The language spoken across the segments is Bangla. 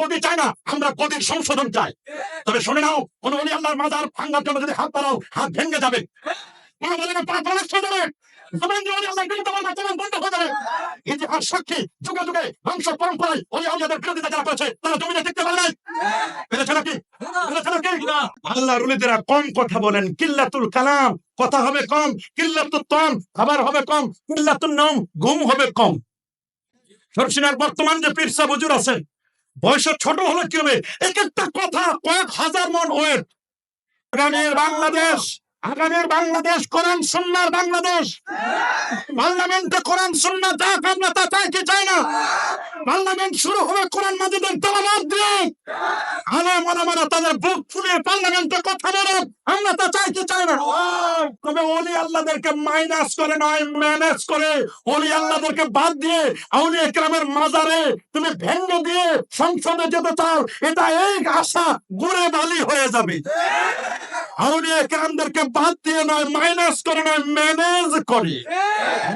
গদি চাই না, আমরা গদির সংশোধন চাই। তবে শুনে নাও, কোন অলি আল্লাহর মাজার ভাঙ্গার জন্য যদি হাত বাড়াও, হাত ভেঙে যাবে। কম কথা বলেন, কিল্লাতুল কালাম। কথা হবে কম কিল্লাতুল তন খাবার হবে কম কিল্লাতুল নম ঘুম হবে কম। সরসিনার বর্তমান যে পীরসা বুজুর আছেন বয়স ছোট হলে কি হবে? এক একটা কথা কয়েক হাজার মন ওয়েট। বাংলাদেশ। আগামীর বাংলাদেশ, কোরআন, সুন্নার বাংলাদেশ। পার্লামেন্টে কোরআন সুন্না যাক আমরা তা চাই কি চাই না? পার্লামেন্ট শুরু হবে কোরআন মাজিদের তেলাওয়াত দিয়ে আলে মনে মনে তাদের বুক ফুলিয়ে পার্লামেন্টে কথা বলে। আমরা তা চাই কি চাই না? তবে ওলি আল্লাহদেরকে মাইনাস করে নয় ম্যানেজ করে। ওলি আল্লাহদেরকে বাদ দিয়ে আউলি একরামের মাজারে তুমি ভেঙ্গে দিয়ে সংসদে যেতে চাও, এটা এই আশা গুড়ে বালি হয়ে যাবে। আউলিয়া একরামদেরকে বাদ দিয়ে নয় মাইনাস করে নয় ম্যানেজ করে।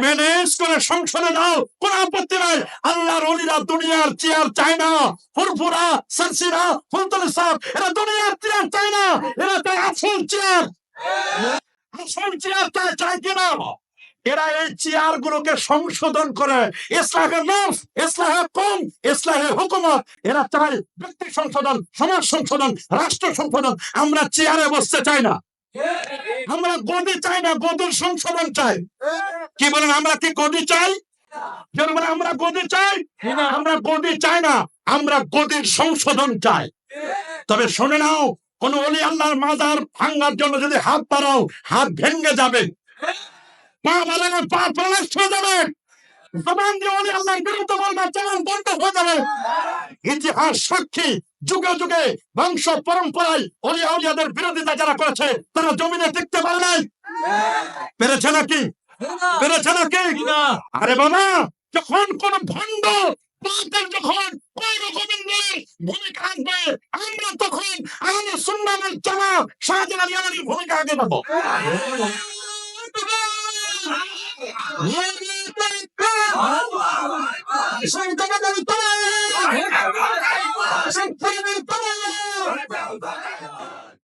ম্যানেজ করে সংসদে নাও কোন আপত্তি নাই। আল্লাহর অলিরা দুনিয়ার চেয়ার চায় না। ফুরফুরা সারসিরা ফুলতলি সাহ এরা দুনিয়ার চেয়ার চায় না। এরা তাই আসল চেয়ার। আসল চেয়ার চায় চায় কিনা এরা এই চেয়ার গুলোকে সংশোধন করে। ইসলামের নফস ইসলামের কম ইসলামের হুকুমত। এরা চায় ব্যক্তি সংশোধন, সমাজ সংশোধন, রাষ্ট্র সংশোধন। আমরা চেয়ারে বসতে চাই না। আমরা গদি চাই না, গদির সংশোধন চাই। কি বলেন, আমরা কি গদি চাই? আমরা গদি চাই? আমরা গদি চাই না, আমরা গদির সংশোধন চাই। তবে শুনে নাও, কোন অলি আল্লাহর মাজার ভাঙ্গার জন্য যদি হাত বাড়াও, হাত ভেঙে যাবে। পা যারা করেছে, তারা জমিনে টিকতে পারে নাই। পেরেছে নাকি? পেরেছে নাকি? আরে বাবা, যখন কোন ভণ্ড পাপের যখন কোন রকমের ভূমিকা আসবে, আমরা তখন আমাদের সুন্নামের জামা আলী আমাদের ভূমিকা আগে নেব। সেই থেকে